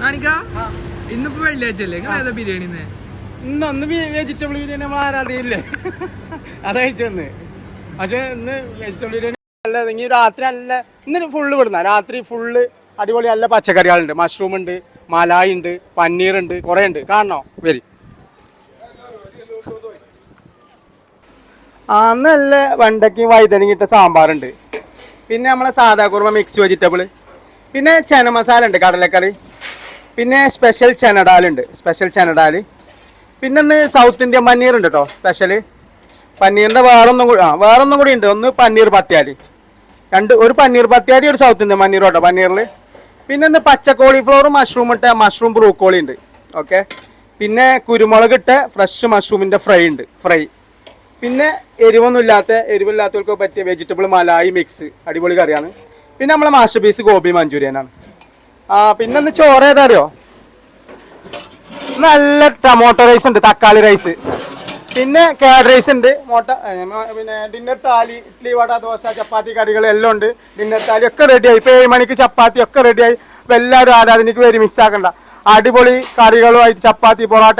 കാണിക്ക ഇന്നിപ്പോ വെള്ളിയാഴ്ച അല്ലേ? നിങ്ങൾ ഏതാ ബിരിയാണി ഇന്ന് അന്ന് വെജിറ്റബിൾ ബിരിയാണി നമ്മൾ ആരാധിയില്ലേ അതയച്ചെന്ന് പക്ഷെ ഇന്ന് വെജിറ്റബിൾ ബിരിയാണി അല്ല ഇനി രാത്രി നല്ല ഇന്ന് ഫുള്ള് വിടുന്ന രാത്രി ഫുള്ള് അടിപൊളി നല്ല പച്ചക്കറികളുണ്ട്. മഷ്റൂം ഉണ്ട് മലായി ഉണ്ട് പന്നീർ ഉണ്ട് കുറേ ഉണ്ട്. കാണണോ? വരി. ആ നല്ല വെണ്ടയ്ക്കും വഴുതനങ്ങ ഇട്ട സാമ്പാറുണ്ട്. പിന്നെ നമ്മളെ സാധാ കുറുമ മിക്സ് വെജിറ്റബിൾ പിന്നെ ചന മസാല ഉണ്ട് കടലക്കറി. പിന്നെ സ്പെഷ്യൽ ചെനഡാലുണ്ട് സ്പെഷ്യൽ ചെനഡാൽ പിന്നെ ഒന്ന് സൗത്ത് ഇന്ത്യൻ പനീർ ഉണ്ട് കേട്ടോ സ്പെഷ്യൽ പനീറിന്റെ വേറൊന്നും കൂടി ആ വേറൊന്നും കൂടി ഉണ്ട്. ഒന്ന് പനീർ പത്യാലി രണ്ട് ഒരു പനീർ പത്യാലി ഒരു സൗത്ത് ഇന്ത്യൻ പനീർ കേട്ടോ പനീറിൽ. പിന്നെ ഒന്ന് പച്ച കോളിഫ്ലവർ മഷ്റൂം ഇട്ട മഷ്റൂം ബ്രൂക്കോളി ഉണ്ട്. ഓക്കെ? പിന്നെ കുരുമുളക് ഇട്ട ഫ്രഷ് മഷ്റൂമിന്റെ ഫ്രൈ ഉണ്ട്. ഫ്രൈ പിന്നെ എരിവൊന്നും ഇല്ലാത്ത എരിവില്ലാത്തവർക്ക് പറ്റിയ വെജിറ്റബിൾ മലായി മിക്സ് അടിപൊളി കറിയാണ്. പിന്നെ നമ്മളെ മാസ്റ്റർ പീസ് ഗോബി മഞ്ചൂരിയനാണ്. ആ പിന്നെ ചോറ് ഏതാ അറിയോ നല്ല ടൊമാറ്റോ റൈസ് ഉണ്ട് തക്കാളി റൈസ് പിന്നെ കാഡ് റൈസ് ഉണ്ട് മോട്ട പിന്നെ ഡിന്നർ താലി ഇഡ്ഡലി വട ദോശ ചപ്പാത്തി കറികൾ എല്ലാം ഉണ്ട്. ഡിന്നർ താലി ഒക്കെ റെഡിയായി ഇപ്പൊ ഏഴ് മണിക്ക് ചപ്പാത്തി ഒക്കെ റെഡിയായി ഇപ്പൊ എല്ലാവരും ആരാധനയ്ക്ക് വരി മിക്സ് ആക്കണ്ട. അടിപൊളി കറികളുമായിട്ട് ചപ്പാത്തി പൊറോട്ട